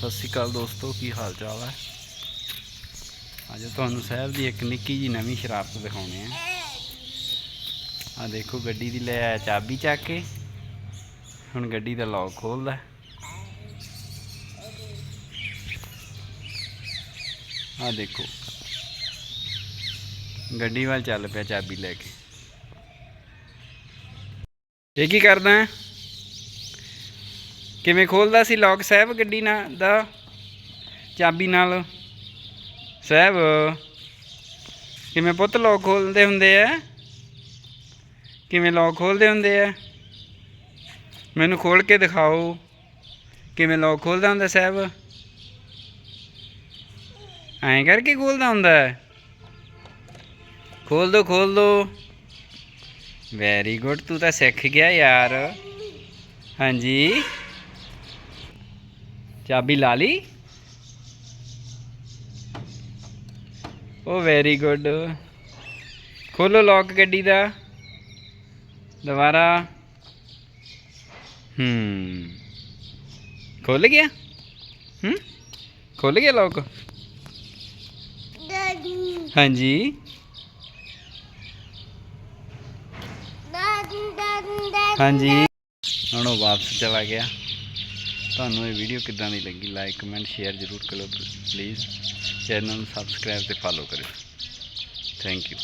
ਸਤਿ ਸ਼੍ਰੀ ਅਕਾਲ ਦੋਸਤੋ, ਕੀ ਹਾਲ ਚਾਲ ਹੈ? ਅੱਜ ਤੁਹਾਨੂੰ ਸਾਹਿਬ ਦੀ ਇੱਕ ਨਿੱਕੀ ਜੀ ਨਵੀਂ ਸ਼ਰਾਰਤ ਦਿਖਾਉਣੇ ਆ। ਆ ਦੇਖੋ, ਗੱਡੀ ਦੀ ਲੈ ਆਇਆ ਚਾਬੀ ਚੱਕ ਕੇ। ਹੁਣ ਗੱਡੀ ਦਾ ਲੌਕ ਖੋਲਦਾ। ਆ ਦੇਖੋ, ਗੱਡੀ ਵੱਲ ਚੱਲ ਪਿਆ ਚਾਬੀ ਲੈ ਕੇ। ਇਹ ਕੀ ਕਰਦਾ ਹੈ? ਕਿਵੇਂ ਖੋਲਦਾ ਸੀ ਲੋਕ ਸਾਹਿਬ ਗੱਡੀ ਨਾਲ ਦਾ ਚਾਬੀ ਨਾਲ। ਸਾਹਿਬ, ਕਿਵੇਂ ਪੁੱਤ ਲੋਕ ਖੋਲਦੇ ਹੁੰਦੇ ਆ? ਕਿਵੇਂ ਲੋਕ ਖੋਲਦੇ ਹੁੰਦੇ ਆ? ਮੈਨੂੰ ਖੋਲ ਕੇ ਦਿਖਾਓ। ਕਿਵੇਂ ਲੋਕ ਖੋਲਦਾ ਹੁੰਦਾ ਸਾਹਿਬ? ਐਂ ਕਰਕੇ ਖੋਲਦਾ ਹੁੰਦਾ ਹੈ। ਖੋਲ ਦੋ ਖੋਲ ਦੋ। ਵੈਰੀ ਗੁੱਡ ਤੂੰ ਤਾਂ ਸਿੱਖ ਗਿਆ ਯਾਰ। ਹਾਂਜੀ। ਚਾਬੀ ਲਾ ਲਈ। ਉਹ ਵੈਰੀ ਗੁੱਡ ਖੋਲੋ ਲੌਕ ਗੱਡੀ ਦਾ। ਦੁਬਾਰਾ। ਹੂੰ। ਖੁੱਲ ਗਿਆ। ਹੂੰ। ਖੁੱਲ ਗਿਆ ਲੌਕ ਹਾਂਜੀ। ਹਾਂਜੀ। ਹੁਣ ਉਹ ਵਾਪਸ ਚਲਾ ਗਿਆ। ਤੁਹਾਨੂੰ ਇਹ ਵੀਡੀਓ ਕਿੱਦਾਂ ਦੀ ਲੱਗੀ? ਲਾਈਕ ਕਮੈਂਟ ਸ਼ੇਅਰ ਜ਼ਰੂਰ ਕਰੋ ਪਲੀਜ਼ ਚੈਨਲ ਨੂੰ ਸਬਸਕ੍ਰਾਈਬ ਤੇ ਫਾਲੋ ਕਰਿਓ। Thank you